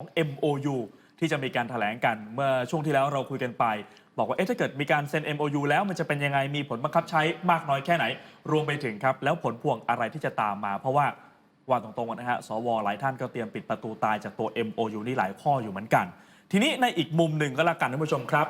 ของ MOU ที่จะมีการแถลงกันเมื่อช่วงที่แล้วเราคุยกันไป บอกว่าเอ๊ะถ้าเกิดมีการเซ็น MOU แล้วมันจะเป็นยังไงมีผลบังคับใช้มากน้อยแค่ไหน รวมไปถึงครับ แล้วผลพวงอะไรที่จะตามมา เพราะว่าว่าตรงๆนะฮะสวหลายท่านก็เตรียมปิดประตูตายจากตัว MOU นี่หลายข้ออยู่เหมือนกัน ทีนี้ในอีกมุมหนึ่งก็แล้วกันท่านผู้ชมครับ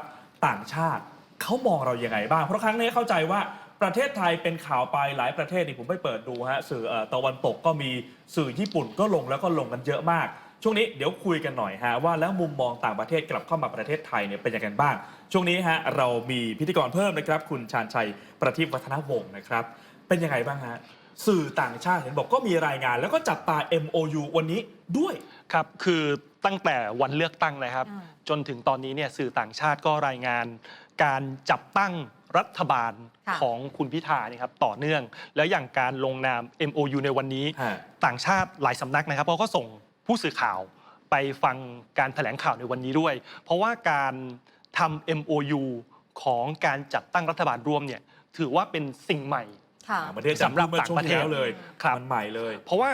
ต่างชาติเขามองเราอยังไงบ้าง เพราะครั้งนี้เข้าใจว่าประเทศไทยเป็นข่าวไปหลายประเทศนี่ผมไปเปิดดูฮะสื่อตะวันตกก็มีสื่อญี่ปุ่นก็ลงแล้วก็ลงกันเยอะมาก ช่วงนี้เดี๋ยวคุยกันหน่อยฮะว่าแล้วมุมมองต่างประเทศกลับเข้ามาประเทศไทยเนี่ยเป็นยังไงบ้าง ช่วงนี้ฮะเรามีพิธีกรเพิ่มนะครับ คุณชาญชัยประทีปวัฒนวงศ์นะครับ เป็นยังไงบ้างฮะสื่อต่างชาติเห็นบอกก็มีรายงาน แล้วก็จับตา MOU วันนี้ด้วย ครับ คือตั้งแต่วันเลือกตั้งนะครับอืมจนถึงตอนนี้เนี่ยสื่อต่างชาติก็รายงาน การจับตั้งรัฐบาลค่ะ ของคุณพิธาเนี่ยครับต่อเนื่อง แล้วอย่างการลงนาม MOU ในวันนี้ ฮะ ต่างชาติหลายสำนักนะครับเขาก็ส่ง ผู้สื่อข่าวไปฟังการแถลงข่าวในวันนี้ด้วย เพราะว่าการทำ MOU ของการจัดตั้งรัฐบาลร่วมเนี่ยถือว่าเป็นสิ่งใหม่ค่ะต่างประเทศสำหรับเมื่อช่วงที่แล้วเลยครับมันใหม่เลย เพราะว่า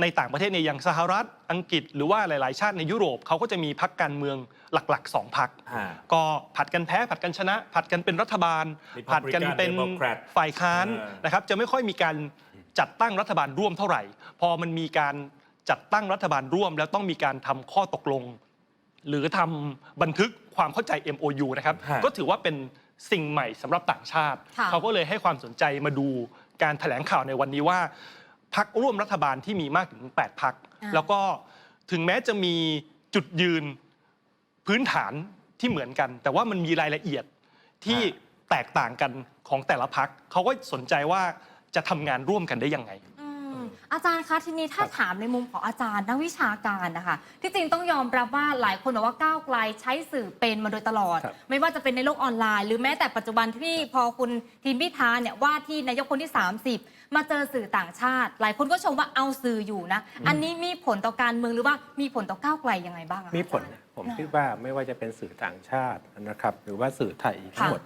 ในต่างประเทศเนี่ยอย่างสหรัฐอังกฤษหรือว่าหลาย ๆ ชาติในยุโรปเขาก็จะมีพักการเมืองหลักๆสองพักฮะก็ผัดกันแพ้ผัดกันชนะ ผัดกันเป็นรัฐบาล Republican ผัดกันเป็น Democrat ฝ่ายค้านเออนะครับจะไม่ค่อยมีการจัดตั้งรัฐบาลร่วมเท่าไหร่ พอมันมีการ จัดตั้งรัฐบาลร่วม แล้วต้องมีการทำข้อตกลง หรือทำบันทึกความเข้าใจ MOU นะครับฮะก็ถือว่าเป็นสิ่งใหม่สำหรับต่างชาติค่ะเขาก็เลยให้ความสนใจมาดูการแถลงข่าวในวันนี้ว่าพักร่วมรัฐบาลที่มีมากถึง 8 พักอ่าแล้วก็ถึงแม้จะมีจุดยืนพื้นฐานที่เหมือนกัน แต่ว่ามันมีรายละเอียดที่แตกต่างกันของแต่ละพัก เขาก็สนใจว่าจะทำงานร่วมกันได้ยังไง อืมอาจารย์คะทีนี้ถ้าถามในมุมของอาจารย์นักวิชาการนะคะที่จริงต้องยอมรับว่าหลายคนบอกว่าก้าวไกลใช้สื่อเป็นมาโดยตลอดครับไม่ว่าจะเป็นในโลกออนไลน์ หรือแม้แต่ปัจจุบันที่พอคุณทีมพิธาเนี่ยว่าที่นายกคนที่ 30 มาเจอสื่อต่างชาติ หลายคนก็ชมว่าเอาสื่ออยู่นะ อันนี้มีผลต่อการเมืองหรือว่ามีผลต่อก้าวไกลยังไงบ้างอะคะมีผลอาจารย์นะผมนะคิดว่าไม่ว่าจะเป็นสื่อต่างชาตินะครับ หรือว่าสื่อไทยทั้งค่ะหมด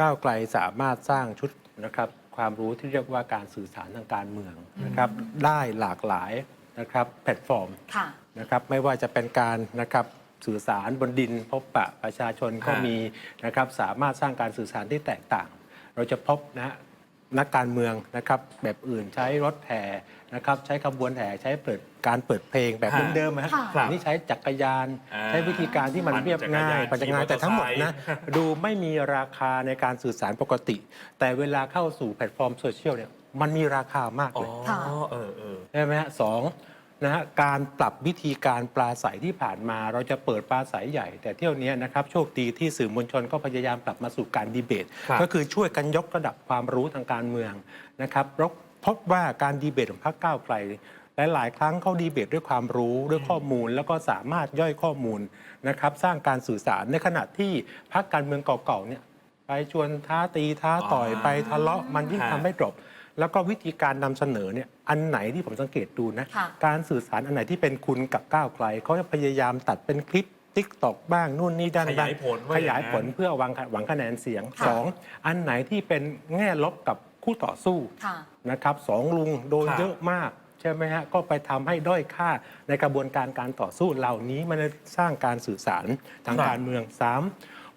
ก้าวไกลสามารถสร้างชุดนะครับ ความรู้ที่เรียกว่าการสื่อสารทางการเมืองนะครับได้หลากหลายนะครับแพลตฟอร์มค่ะนะครับไม่ว่าจะเป็นการนะครับสื่อสารบนดินพบปะประชาชนก็ฮะมีนะครับสามารถสร้างการสื่อสารที่แตกต่าง เราจะพบนะฮะนักการเมืองนะครับแบบอื่นใช้รถแห่นะครับใช้ขบวนแห่ใช้เปิด การเปิดเพลงแบบฮะเดิมๆนะฮะค่ะครับนี่ใช้จักรยาน อ่าใช้วิธีการที่มันปั่นเรียบง่ายจัปัจกจัรยานงานแต่ทั้งหมดนะขี่มอเตอร์ไซค์ ดูไม่มีราคาในการสื่อสารปกติ แต่เวลาเข้าสู่แพลตฟอร์มโซเชียลเนี่ยมันมีราคามากอ๋อเลยค่ะเออเออ ใช่ไหมฮะสองนะฮะการปรับวิธีการปลาใสที่ผ่านมา เราจะเปิดปลาใสใหญ่ แต่เที่ยวนี้นะครับโชคดีที่สื่อมวลชนก็พยายามปรับมาสู่การดีเบต ครับ ก็คือช่วยกันยกระดับความรู้ทางการเมืองนะครับแล้วพบว่าการดีเบตของพรรคก้าวไกล หลายๆ ครั้งเขาดีเบตด้วยความรู้ด้วยข้อมูล แล้วก็สามารถย่อยข้อมูลนะครับสร้างการสื่อสารในขณะที่พรรคการเมืองเก่าๆเนี่ยไปชวนท้าตีท้าต่อยอ๋อไปทะเลาะมันยิ่งฮะทำให้จบแล้วก็วิธีการนำเสนอเนี่ยอันไหนที่ผมสังเกตดูนะค่ะการสื่อสารอันไหนที่เป็นคุณกับก้าวไกลเขาจะพยายามตัดเป็นคลิปติ๊กตอกบ้างนู่นนี่ด้านขยายผลว่าขยายผลอย่างนั้นเพื่อหวังหวังคะแนนเสียงค่ะสองอันไหนที่เป็นแง่ลบกับคู่ต่อสู้ค่ะนะครับสองลุงโดนครับเยอะมากใช่ไหมฮะก็ไปทำให้ด้อยค่าในกระบวนการการต่อสู้เหล่านี้มันสร้างการสื่อสารทางการเมืองสาม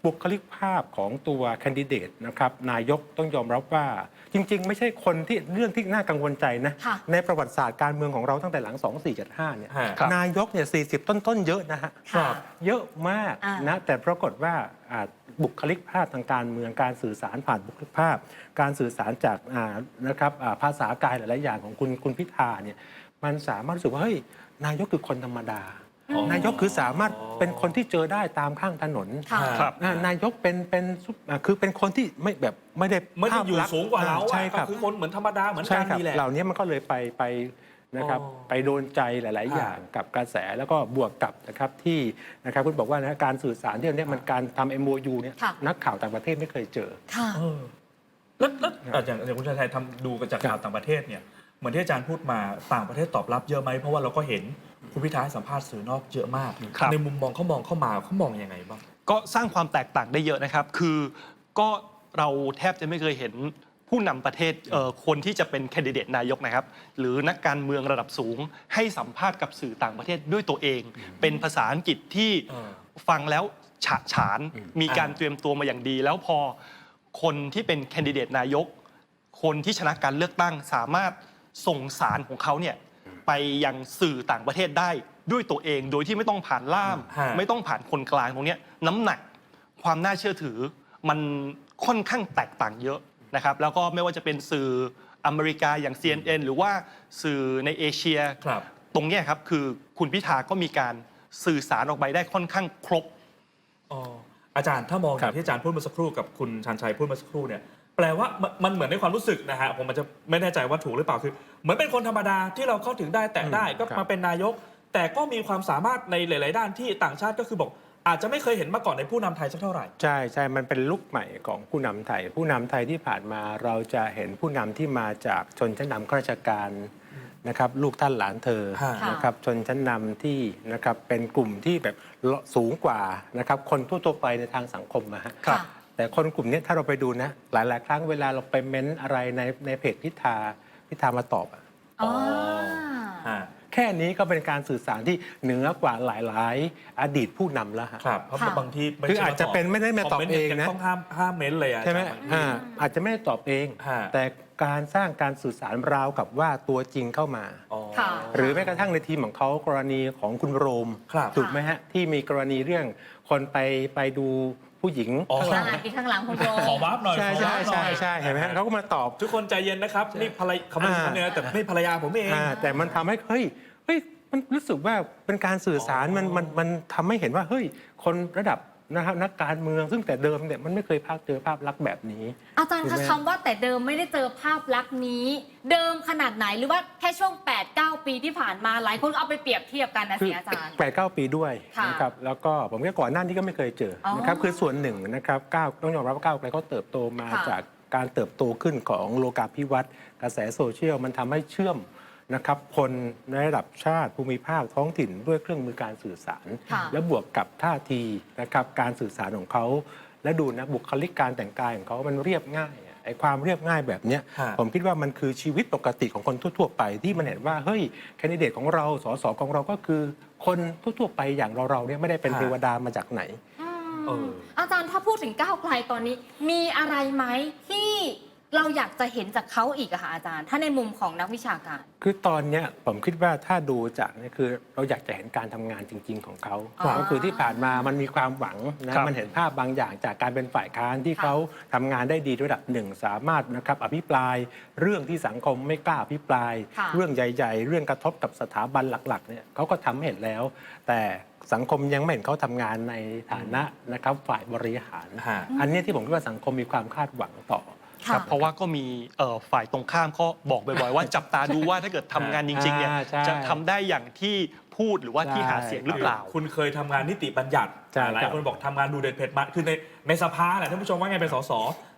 บุคลิกภาพของตัวแคนดิเดตนะครับนายกต้องยอมรับว่า จริง ๆ ไม่ใช่คนที่เรื่องที่น่ากังวลใจนะ ค่ะ ในประวัติศาสตร์การเมืองของเราตั้งแต่หลัง 2475 เนี่ยฮะครับ นายกเนี่ย 40 ต้น ๆ เยอะนะฮะค่ะเยอะมากอ่านนะแต่ปรากฏว่าอ่าบุคลิกภาพทางการเมืองการสื่อสารผ่านบุคลิกภาพ การสื่อสารจากอ่านะครับอ่าภาษากายหลาย ๆ อย่างของคุณคุณพิธาเนี่ยมันสามารถรู้สึกว่าเฮ้ยนายกคือคนธรรมดาอ๋อ นายกคือสามารถเป็นคนที่เจอได้ตามข้างถนนค่ะครับอ่านายกเป็นเป็นซุปอ่าคือเป็นคนที่ไม่แบบไม่ได้ไม่ได้อยู่ภพลัษณ์สูงกว่าเราอ่อะใช่คก็รับคือคนเหมือนธรรมดาเหมือนใช่กันครับนี่แหละ เหล่านี้มันก็เลยไปไปนะครับอ๋อไปโดนใจหลาย ๆ อย่างกับกระแสแล้วก็บวกกับนะครับที่นะครับคุณบอกว่านะการสื่อสารที่เนี้มันการทำ MOU เนี่ยค่ะ นักข่าวต่างประเทศไม่เคยเจอ ค่ะ เออแล้วแล้วอะอย่างอย่างคุณชาชัยทำดูกันจากข่าวต่างประเทศเนี่ย เหมือนที่อาจารย์พูดมาต่างประเทศตอบรับเยอะไหมเพราะว่าเราก็เห็นคุณพิธาให้สัมภาษณ์สื่อนอกเยอะมาก ครับ ในมุมมองเขามองเข้ามาเขามองยังไงบ้าง ก็สร้างความแตกต่างได้เยอะนะครับ คือก็เราแทบจะไม่เคยเห็นผู้นำประเทศเอ่อคนที่จะเป็นแคนดิเดตนายกนะครับ หรือนักการเมืองระดับสูง ให้สัมภาษณ์กับสื่อต่างประเทศด้วยตัวเอง เป็นภาษาอังกฤษที่เออฟังแล้วฉะฉานอืมมีการเตรียมตัวมาอย่างดี แล้วพอคนที่เป็นแคนดิเดตนายก คนที่ชนะการเลือกตั้งสามารถ ส่งสารของเขาเนี่ยไปยังสื่อต่างประเทศได้ด้วยตัวเองโดยที่ไม่ต้องผ่านล่าม ฮะ ไม่ต้องผ่านคนกลางตรงเนี้ยน้ำหนักความน่าเชื่อถือมันค่อนข้างแตกต่างเยอะนะครับ แล้วก็ไม่ว่าจะเป็นสื่ออเมริกาอย่าง CNN หรือว่าสื่อในเอเชีย ครับ ตรงเนี้ยครับคือคุณพิธาก็มีการสื่อสารออกไปได้ค่อนข้างครบ อ๋ออาจารย์ถ้ามองอครัย่างบที่อาจารย์พูดเมื่อสักครู่กับคุณชันชัยพูดเมื่อสักครู่เนี่ย แปลว่ามันมันเหมือนในความรู้สึกนะฮะผมมันจะไม่แน่ใจว่าถูกหรือเปล่าคือ เหมือนเป็นคนธรรมดาที่เราเข้าถึงได้แตะได้ก็มาเป็นนายก แต่ก็มีความสามารถในหลาย ๆ ด้านที่ต่างชาติก็คือบอก อาจจะไม่เคยเห็นมาก่อนในผู้นำไทยสักเท่าไหร่ ใช่ใช่มันเป็นลุกใหม่ของผู้นำไทย ผู้นำไทยที่ผ่านมาเราจะเห็นผู้นำที่มาจากชนชั้นนำข้าราชการนะครับลูกท่านหลานเธอฮะนะครับชนชั้นนำที่นะครับเป็นกลุ่มที่แบบสูงกว่านะครับคนทั่วๆไปในทางสังคมนะฮะครับ แต่คนกลุ่มเนี้ยถ้าเราไปดูนะ หลาย ๆ ครั้งเวลาเราไปเม้นอะไรในในเพจพิธาพิธามาตอบอะอ๋อฮะแค่นี้ก็เป็นการสื่อสารที่เหนือกว่าหลาย ๆ อดีตผู้นำแล้วฮะ ครับเพราะค่ะบางทีไม่คือใช่อาจจะเป็นไม่ได้มาตอบคมนต์เองนะ ยังต้องห้ามห้ามเม้นเลยอะใช่ไหมอาจารย์ อ่าอาจจะไม่ได้ตอบเอง ฮะ แต่การสร้างการสื่อสารราวกับว่าตัวจริงเข้ามา อ๋อ ค่ะ หรือแม้กระทั่งในทีมของเขากรณีของคุณโรมครับ ถูกไหมฮะ ที่มีกรณีเรื่องคนไปไปดู ผู้หญิงอ๋อ ข้างหอ่าลังที่ข้างหลังคุณโรขอวาร์ปหน่อยใช่ขอใช่วาร์ปหน่ใช่อยใช่เห็นไหมฮะเขาก็มาตอบ ทุกคนใจเย็นนะครับนี่ภรรยาเขาไม่ใช่อ่าเขาเนี่ยนะแต่นี่ภรรยาผมเอง อ่าแต่มันทำให้เฮ้ยเฮ้ยมันรู้สึกว่าเป็นการสื่อสารมันมันมันทำให้เห็นว่าเฮ้ยคนระดับ นะครับนักการเมืองซึ่งแต่เดิมเนี่ยมันไม่เคยภาคเจอภาพลักษณ์แบบนี้ อาจารย์ถูกคะไหมคำว่าแต่เดิมไม่ได้เจอภาพลักษณ์นี้ เดิมขนาดไหนหรือว่าแค่ช่วง 8-9 ปีที่ผ่านมาหลายคนก็เอาไปเปรียบเทียบกันนะคืสิอาจารย์แปดเก้าปีด้วยค่ะนะครับแล้วก็ผมก็ก่อนหน้านี้ก็ไม่เคยเจออนะครับคือส่วนหนึ่งนะครับก้าวต้องยอมรับว่าก้าวไกลเขาเติบโตมาค่ะจากการเติบโตขึ้นของโลกาภิวัตน์กระแสโซเชียลมันทำให้เชื่อม นะครับคนในระดับชาติภูมิภาคท้องถิ่นด้วยเครื่องมือการสื่อสาร ค่ะและบวกกับท่าทีนะครับการสื่อสารของเขา และดูนะบุคลิกการแต่งกายของเขามันเรียบง่ายอะไอ้ความเรียบง่ายแบบเนี้ยฮะ ผมคิดว่ามันคือชีวิตปกติของคนทั่ว ๆ ไปที่มันเห็นว่าเฮ้ยแคนดิเดตของเราสสของเราก็คือ คนทั่วๆไปอย่างเราๆเนี่ยไม่ได้เป็นฮะเทวดามาจากไหน อืมเออ อาจารย์ถ้าพูดถึงก้าวไกลตอนนี้ มีอะไรไหมที่ เราอยากจะเห็นจากเขาอีกอะค่ะอาจารย์ ถ้าในมุมของนักวิชาการ คือตอนเนี้ยผมคิดว่าถ้าดูจากเนี่ยคือเราอยากจะเห็นการทำงานจริง ๆ ของเขาครับก็คือที่ผ่านมามันมีความหวังนะครับมันเห็นภาพบางอย่างจากการเป็นฝ่ายค้านที่ค่ะเขาทำงานได้ดีระดับหนึ่งสามารถนะครับอภิปรายเรื่องที่สังคมไม่กล้าอภิปราย ค่ะ เรื่องใหญ่ๆ เรื่องกระทบกับสถาบันหลักๆเนี่ยเขาก็ทำให้เห็นแล้ว แต่สังคมยังไม่เห็นเขาทำงานในฐานะนะครับฝ่ายบริหาร ฮะ อันเนี้ยที่ผมคิดว่าสังคมมีความคาดหวังต่อ ค่ะเพราะว่าก็มีเอ่อฝ่ายตรงข้ามก็บอกบ่อยๆว่าจับตาดูว่าถ้าเกิดทำงานจริงๆเนี่ยอ่าใช่ จะทำได้อย่างที่พูดหรือว่าที่หาเสียงหรือเปล่า คุณเคยทำงานนิติบัญญัติใช่หลายครับคนบอกทำงานดูเด็ดเผ็ดมันคือในในสภาแหละท่านผู้ชมว่าไงเป็นสส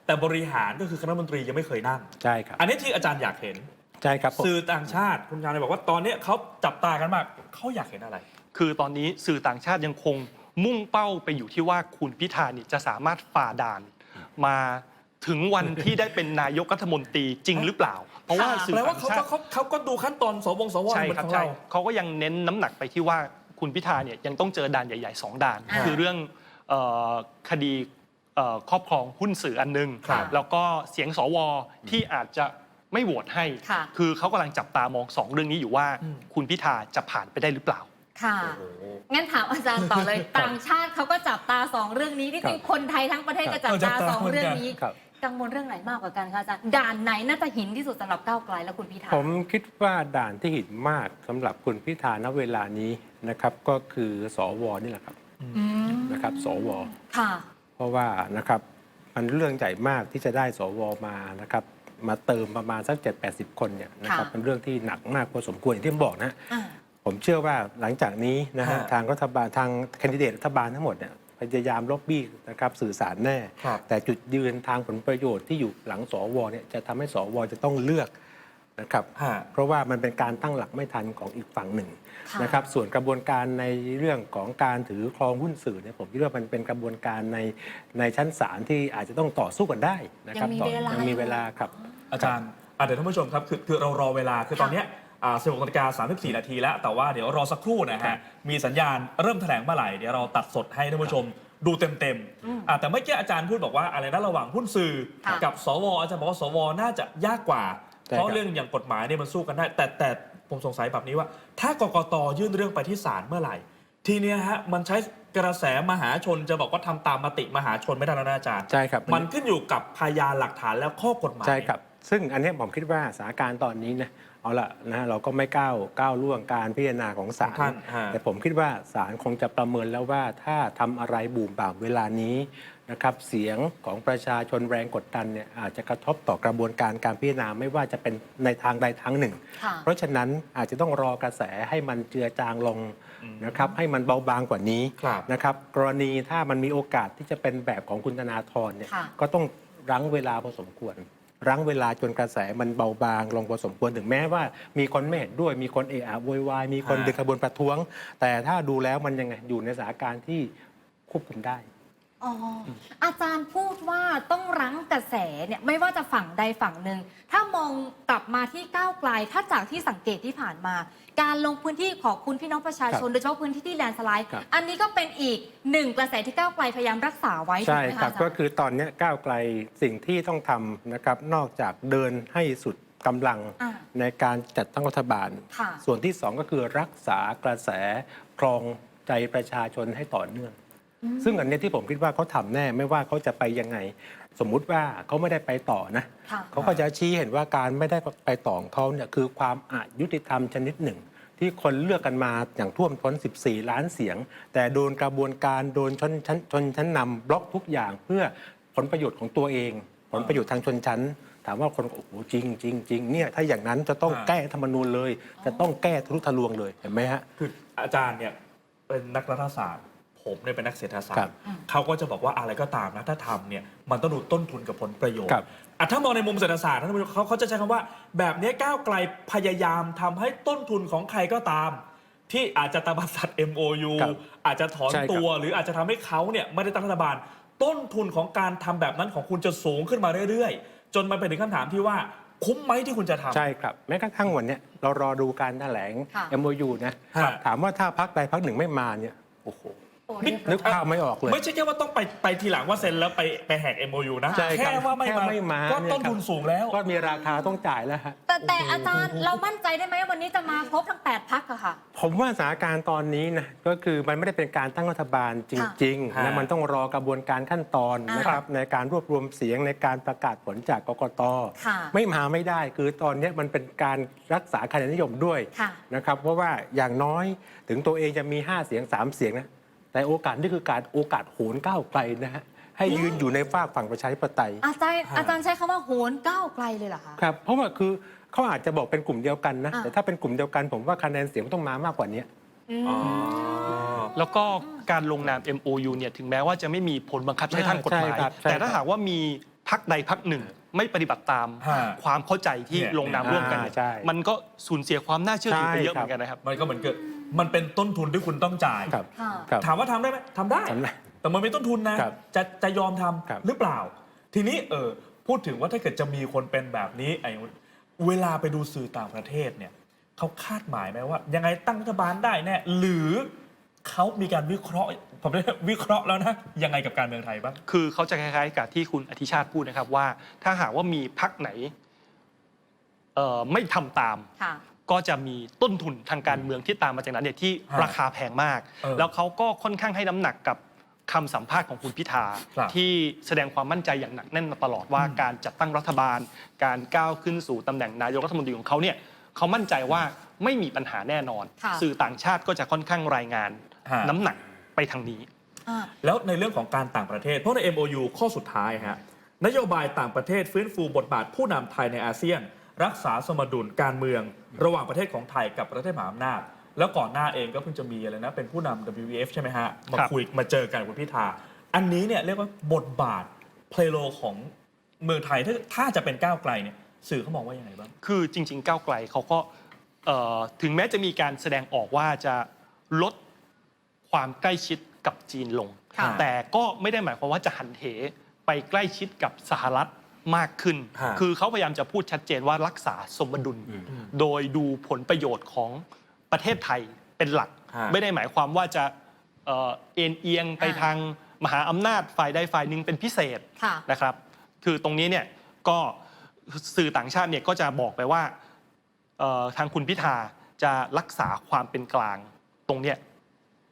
แต่บริหารก็คือคณะมนตรียังไม่เคยนั่ง ใช่ครับอันนี้ที่อาจารย์อยากเห็น ใช่ครับผม สื่อต่างชาติคุณชาญบอกว่าตอนเนี้ยเขาจับตากันมากเขาอยากเห็นอะไร คือตอนนี้สื่อต่างชาติยังคงมุ่งเป้าไปอยู่ที่ว่าคุณพิธานี่จะสามารถฝ่าด่าน มา ถึงวันที่ได้เป็นนายกรัฐมนตรีจริงหรือเปล่า เพราะว่าค่ะสื่อแปลว่าต่างเขาชาก็ติเขาเขาก็ดูขั้นตอนสวงสวใช่เหมือนครับของใช่เรา เขาก็ยังเน้นน้ำหนักไปที่ว่าคุณพิธาเนี่ยยังต้องเจอด่านใหญ่ๆสองด่าน อ่าคือเรื่องเออคดีเอ่อครอบครองหุ้นสื่ออันหนึง ครับแล้วก็เสียงสวที่อาจจะไม่โหวตให้ ค่ะ คือเขากำลังจับตามองสองเรื่องนี้อยู่ว่า อืม คุณพิธาจะผ่านไปได้หรือเปล่า ค่ะโอ้โหงั้นถามอาจารย์ต่อเลย ต่างชาติเขาก็จับตาสองเรื่องนี้ที่จริงคนไทยทั้งประเทศก็จับเออจับตาตาสองเรื่องนี้ ครับ กังวลเรื่องไหนมากกว่ากันคะอาจารย์ด่านไหนน่าจะหินที่สุดสำหรับก้าวไกลและคุณพิธาผมคิดว่าด่านที่หินมากสำหรับคุณพิธาณเวลานี้นะครับก็คือสวนี่แหละครับอืมนะครับสว ค่ะ เพราะว่านะครับมันเรื่องใหญ่มากที่จะได้สวมานะครับมาเติมประมาณสัก 7 8 0 คนเนี่ยนะครับค่ะ เป็นเรื่องที่หนักมากพอสมควรอย่างที่ผมบอกนะ อ่า ผมเชื่อว่าหลังจากนี้นะฮะฮะทางรัฐบาลทางแคนดิเดตรัฐบาลทั้งหมดเนี่ย พยายามล็อบบี้นะครับสื่อสารแน่ครับแต่จุดยืนทางผลประโยชน์ที่อยู่หลังสวเนี่ยจะทำให้สวจะต้องเลือกนะครับฮะเพราะว่ามันเป็นการตั้งหลักไม่ทันของอีกฝั่งหนึ่งค่ะนะครับส่วนกระบวนการในเรื่องของการถือครองหุ้นสื่อเนี่ยผมคิดว่ามันเป็นกระบวนการในในชั้นศาลที่อาจจะต้องต่อสู้กันได้นะครับยังมีต่อเวลายังมีเวลาครับอาจารย์อะเดี๋ยวท่านผู้ชมครับคือคือเรารอเวลาคือตอนเนี้ ยอ่า16นาฬิกา34นาทีแล้ว แต่ว่าเดี๋ยวรอสักครู่นะครัฮะบมีสัญญาณเริ่มแถลงเมื่อไหร่ เดี๋ยวเราตัดสดให้ท่านผู้ชมดูเต็มๆอะแต่เมื่อกี้อาจารย์พูดบอกว่าอะไรนะระหว่างหุ้นสื่อค่ะกับสวอาจารย์บอกว่าสวน่าจะยากกว่าใช่เพราะครับเรื่องอย่างกฎหมายเนี่ยมันสู้กันได้ แต่แต่ผมสงสัยแบบนี้ว่า ถ้ากกตยื่นเรื่องไปที่ศาลเมื่อไหร่ ทีเนี้ยฮะมันใช้กระแสมหาชนจะบอกว่าทำตามมติมหาชนไม่ได้แล้วนะอาจารย์ใช่ครับมันขึ้นอยู่กับพยานหลักฐานและข้อกฎหมายใช่ครับซึ่งอันเนี้ยผมคิดว่าสถานการณ์ตอนนี้นะ เอาละนะเราก็ไม่ก้าวก้าวล่วงการพิจารณาของศาของลท่านฮะ แต่ผมคิดว่าศาลคงจะประเมินแล้วว่าถ้าทำอะไรบูมบ่ามเวลานี้นะครับเสียงของประชาชนแรงกดดันเนี่ยอาจจะกระทบต่อกระบวนการการพิจารณาไม่ว่าจะเป็นในทางใดทางหนึ่ง ค่ะ เพราะฉะนั้นอาจจะต้องรอกระแสให้มันเจือจางลงนะครับให้มันเบาบางกว่านี้ครับ นะครับกรณีถ้ามันมีโอกาสที่จะเป็นแบบของคุณธนาธรเนี่ยค่ะ ก็ต้องรั้งเวลาพอสมควร รั้งเวลาจนกระแสมันเบาบางลงพอสมควรถึงแม้ว่า มีคนไม่เห็นด้วยมีคนเอะอะโวยวายมีคนฮะเดินขบวนประท้วง แต่ถ้าดูแล้วมันยังไงอยู่ในสถานการณ์ที่ควบคุมได้ อ๋ออาจารย์พูดว่าต้องรั้งกระแสเนี่ยไม่ว่าจะฝั่งใดฝั่งหนึ่ง ถ้ามองกลับมาที่ก้าวไกล ถ้าจากที่สังเกตที่ผ่านมา การลงพื้นที่ของคุณพี่น้องประชาชน โดยเฉพาะพื้นที่ที่แลนด์สไลด์ครับอันนี้ก็เป็นอีกหนึ่งกระแสที่ก้าวไกลพยายามรักษาไว้ถูกใช่ไหมคคะรับอาจารก็ย์คือตอนเนี้ยก้าวไกลสิ่งที่ต้องทำนะครับนอกจากเดินให้สุดกำลังอ่าในการจัดตั้งรัฐบาลค่ะส่วนที่สองก็คือรักษากระแสครองใจประชาชนให้ต่อเนื่อง ซึ่งอันเนี้ยที่ผมคิดว่าเขาทำแน่ไม่ว่าเขาจะไปยังไง สมมุติว่าเขาไม่ได้ไปต่อนะค่ะเขาก็จะชี้เห็นว่าการไม่ได้ไปต่อของเขาเนี่ยคือความอายุติธรรมชนิดหนึ่ง ที่คนเลือกกันมาอย่างท่วมท้น 14 ล้านเสียง แต่โดนกระบวนการโดนชนชั้นชนชั้นนำบล็อกทุกอย่างเพื่อผลประโยชน์ของตัวเอง ผลประโยชน์ทางชนชั้นถามว่าคนก็โอ้โหจริงจริงจริงเนี่ยถ้าอย่างนั้นจะต้องอ่าแก้ธรรมนูญเลย จะต้องแก้ทะลุทะลวงเลยเห็นไหมฮะคืออาจารย์เนี่ยเป็นนักรัฐศาสตร์ ผมเนี่ยเป็นนักเศรษฐศาสครัตบร์เขาก็จะบอกว่าอะไรก็ตามนะถ้าทำเนี่ยมันต้องดูต้นทุนกับผลประโยชน์ครับอะถ้ามองในมุมเศรษฐศาสตร์ท่านผู้ชมเขาเขาจะใช้คำว่า แบบเนี้ยก้าวไกลพยายามทำให้ต้นทุนของใครก็ตาม ที่อาจจะตบัดสัตว์ MOU ครับอาจจะถอนใช่ครับตัว หรืออาจจะทำให้เขาเนี่ยไม่ได้ตั้งรัฐบาล ต้นทุนของการทำแบบนั้นของคุณจะสูงขึ้นมาเรื่อยๆ จนมันไปถึงคำถามที่ว่าคุ้มไหมที่คุณจะทำใช่ครับ แม้กระทั่งวันเนี้ยเรารอดูการแถลงค่ะ MOU นะฮะถามว่าถ้าพักใดพักหนึ่งไม่มาเนี่ยโอ้โหโอ้ นี่ยนึกภาพไม่ออกเลย ไม่ใช่แค่ว่าต้องไปไปทีหลังว่าเซ็นแล้วไปไปแหก MOU นะ ใช่ครับแค่ว่าไม่แค่มาไม่มา ก็เนี่ยต้นทุนสูงแล้ว ก็มีราคาต้องจ่ายแล้วฮะ แต่แต่อาจารย์เรามั่นใจได้ไหมว่าวันนี้จะมาครบทั้ง 8 พักอะค่ะ ผมว่าสถานการณ์ตอนนี้นะก็คือมันไม่ได้เป็นการตั้งรัฐบาลจริงๆค่ะนะมันต้องรอกระบวนการขั้นตอนอ่านนะครับในการรวบรวมเสียงในการประกาศผลจากกกตค่ะไม่มาไม่ได้คือตอนเนี้ยมันเป็นการรักษาคะแนนนิยมด้วยค่ะนะครับเพราะว่าอย่างน้อยถึงตัวเองจะมี 5 เสียง 3 เสียงนะ แต่โอกาสนี่คือการโอกาสโหนก้าวไกลนะฮะให้ยืนอยู่ในฝากฝั่งประชาธิปไตย อาจารย์อาจารย์ใช้คำว่าโหนก้าวไกลเลยเหรอคะครับเพราะว่าคือเขาอาจจะบอกเป็นกลุ่มเดียวกันนะอ่าแต่ถ้าเป็นกลุ่มเดียวกันผมว่าคะแนนเสียงต้องมามากกว่านี้อืมอ๋อแล้วก็การลงนาม MOU เนี่ยถึงแม้ว่าจะไม่มีผลบังคับใช้ทางกฎหมายใช่ครับใช่ครับแต่ถ้าหากว่ามีพักใดพักหนึ่งไม่ปฏิบัติตามฮะความเข้าใจที่เนี่ยลงนามร่วมกันอ่าใช่มันก็สูญเสียความน่าเชื่อถือไปเยอะใช่เหครับมือนกันนะครับ มันก็เหมือนเกิด มันเป็นต้นทุนที่คุณต้องจ่าย ครับค่ะ ครับ ถามว่าทำได้ไหมทำได้ ทำได้แต่มันเป็นต้นทุนนะ ครับจะจะยอมทำครับหรือเปล่า ทีนี้เออพูดถึงว่าถ้าเกิดจะมีคนเป็นแบบนี้ไอ้เวลาไปดูสื่อต่างประเทศเนี่ยเขาคาดหมายไหมว่า ยังไงตั้งรัฐบาลได้แน่หรือเขามีการวิเคราะห์ผมได้วิเคราะห์แล้วนะ ยังไงกับการเมืองไทยบ้าง คือเขาจะคล้ายๆกับที่คุณอธิชาติพูดนะครับว่า ถ้าหากว่ามีพักไหนเอ่อไม่ทำตาม ค่ะ ก็จะมีต้นทุนทางการเมืองที่ตามมาจากนั้นเนี่ยที่ฮะราคาแพงมากเออแล้วเขาก็ค่อนข้างให้น้ำหนักกับคำสัมภาษณ์ของคุณพิธาครับที่แสดงความมั่นใจอย่างหนักแน่นมาตลอดว่าอืมการจัดตั้งรัฐบาล การก้าวขึ้นสู่ตำแหน่งนายกรัฐมนตรีของเขาเนี่ยเขามั่นใจว่าไม่มีปัญหาแน่นอนค่ะสื่อต่างชาติก็จะค่อนข้างรายงานฮะน้ำหนักไปทางนี้อ่าแล้วในเรื่องของการต่างประเทศ เพราะใน MOU ข้อสุดท้ายฮะนโยบายต่างประเทศฟื้นฟูบทบาทผู้นำไทยในอาเซียน รักษาสมดุลการเมือง ระหว่างประเทศของไทยกับประเทศมหาอำนาจ แล้วก่อนหน้าเองก็เพิ่งจะมีอะไรนะเป็นผู้นำ WEF ใช่ไหมฮะ มาครับคุยมาเจอกันกับคุณพิธา อันนี้เนี่ยเรียกว่าบทบาทเพลโลของเมืองไทยถ้าถ้าจะเป็นก้าวไกลเนี่ยสื่อเขามองว่ายังไงบ้าง คือจริง ๆ ก้าวไกลเขาก็เอ่อถึงแม้จะมีการแสดงออกว่าจะลดความใกล้ชิดกับจีนลง ค่ะ แต่ก็ไม่ได้หมายความว่าจะหันเหไปใกล้ชิดกับสหรัฐ มากขึ้น ฮะคือเขาพยายามจะพูดชัดเจนว่ารักษาสมดุล อืมโดยดูผลประโยชน์ของประเทศไทยเป็นหลัก ฮะ ไม่ได้หมายความว่าจะเอ่อเอ็นเอียงไปอ่า ทางมหาอำนาจฝ่ายใดฝ่ายหนึ่งเป็นพิเศษ ค่ะ นะครับ คือตรงนี้เนี่ยก็สื่อต่างชาติเนี่ยก็จะบอกไปว่าเอ่อทางคุณพิธาจะรักษาความเป็นกลางตรงเนี้ย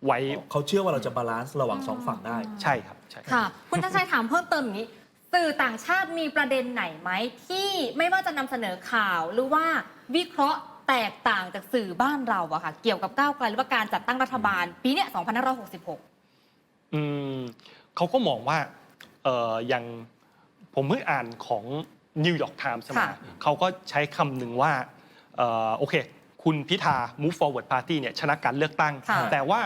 ไว้เขาเชื่อว่าเราจะบาลานซ์ระหว่างสองฝั่งได้ ใช่ครับใช่ครับ ค่ะ คุณทัชชัยถามเพิ่มเติมอย่างนี้ สื่อต่างชาติมีประเด็นไหนไหมที่ไม่ว่าจะนำเสนอข่าวหรือว่าวิเคราะห์แตกต่างจากสื่อบ้านเราอะค่ะ เกี่ยวกับก้าวไกลหรือว่าการจัดตั้งรัฐบาล ปีเนี้ย2566 อืมเขาก็มองว่าเอ่ออย่างผมเพิ่งอ่านของนิวยอร์กไทม์มาค่ะ เขาก็ใช้คำหนึ่งว่าเอ่อโอเค คุณพิธา move forward party เนี่ยชนะการเลือกตั้ง ค่ะ แต่ว่า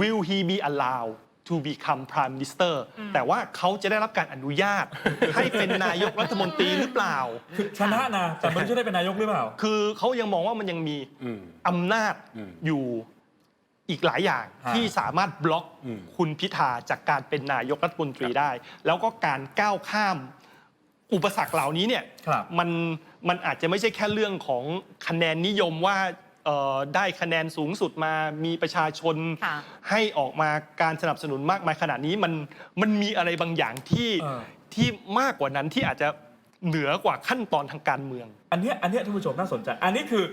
will he be allowed to become prime minister อืมแต่ว่าเขาจะได้รับการอนุญาต ให้เป็นนายกรัฐมนตรีหรือเปล่า คือชนะนะแต่ไม่รู้จะได้เป็นนายกหรือเปล่า คือเขายังมองว่ามันยังมีอืมอำนาจอืมอยู่อีกหลายอย่างฮะที่สามารถบล็อกอืมคุณพิธาจากการเป็นนายกรัฐมนตรีได้ แล้วก็การก้าวข้ามอุปสรรคเหล่านี้เนี่ยครับมันมันอาจจะไม่ใช่แค่เรื่องของคะแนนนิยมว่า เอ่อได้คะแนนสูงสุดมามีประชาชน ค่ะ ให้ออกมาการสนับสนุนมากมายขนาดนี้มันมันมีอะไรบางอย่างที่เออ ที่มากกว่านั้นที่อาจจะเหนือกว่าขั้นตอนทางการเมือง อันเนี้ยอันเนี้ยท่านผู้ชมน่าสนใจ อันนี้คือ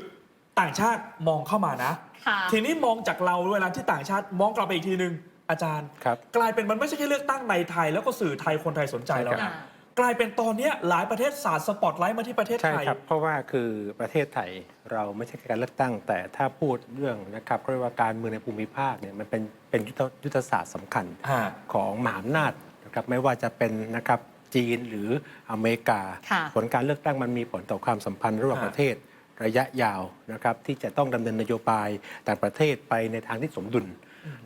ต่างชาติมองเข้ามานะ ค่ะ ทีนี้มองจากเราเวลาที่ต่างชาติมองกลับไปอีกทีนึงอาจารย์ ครับ กลายเป็นมันไม่ใช่แค่เลือกตั้งในไทย แล้วก็สื่อไทยคนไทยสนใจแล้วอ่านะ กลายเป็นตอนเนี้ยหลายประเทศสาดสปอตไลท์มาที่ประเทศใช่ไทยครับ เพราะว่าคือประเทศไทยเราไม่ใช่แค่การเลือกตั้ง แต่ถ้าพูดเรื่องนะครับเรียกว่าการเมืองในภูมิภาคเนี่ยมันเป็นเป็นยุทธยุทธศาสตร์สำคัญฮะของมหาอำนาจนะครับไม่ว่าจะเป็นนะครับจีนหรืออเมริกาค่ะผลการเลือกตั้งมันมีผลต่อความสัมพันธ์ระหว่างฮะประเทศระยะยาวนะครับที่จะต้องดำเนินนโยบายต่างประเทศไปในทางที่สมดุล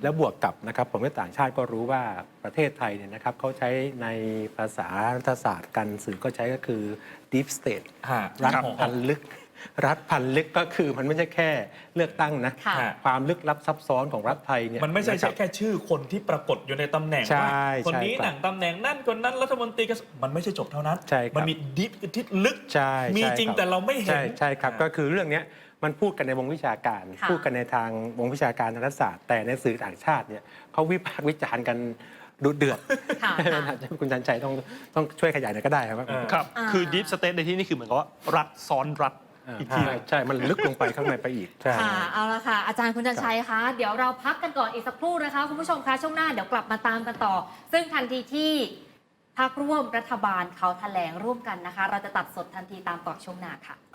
แล้วบวกกับนะครับผมว่าต่างชาติก็รู้ว่าประเทศไทยเนี่ยนะครับเขาใช้ในภาษารัฐศาสตร์กันสื่อก็ใช้ก็คือ deep state ฮะรัฐครับพันลึก รัฐพันลึกก็คือมันไม่ใช่แค่เลือกตั้งนะค่ะความลึกลับซับซ้อนของรัฐไทยเนี่ยมันไม่ใช่ะครับแค่ชื่อคนที่ปรากฏอยู่ในตำแหน่งใช่ว่าคนนี้ใช่ครับหนังตำแหน่งนั่นคนนั้นรัฐมนตรีก็มันไม่ใช่จบเท่านั้นใช่ครับมันมีดิฟที่ลึกใช่มีใช่จริงคบแต่เราไม่เห็นใช่ใช่ครับก็คือเรื่องเนี้ย มันพูดกันในวงวิชาการ ค่ะพูดกันในทางวงวิชาการทางรัฐศาสตร์ แต่ในสื่อต่างชาติเนี่ยเขาวิพากษ์วิจารณ์กันดุเดือดค่ะค่ะ คุณชันชัยต้องต้องช่วยขยายหน่อยก็ได้ครับว่าเออครับ อ่า คือ deep state ในที่นี่คือเหมือนกับว่ารัฐซ้อนรัฐาอีกทีหใช่นึ่งใช่มันลึกลงไปข้างในไปอีกใช่ ค่ะเอาละค่ะ อาจารย์คุณจันชัยคะ เดี๋ยวเราพักกันก่อนอีกสักครู่นะคะ คุณผู้ชมคะ ช่วงหน้าเดี๋ยวกลับมาตามกันต่อ ซึ่งทันทีที่พักร่วมรัฐบาลเขาแถลงร่วมกันนะคะ เราจะตัดสดทันทีตามต่อช่วงหน้าค่ะ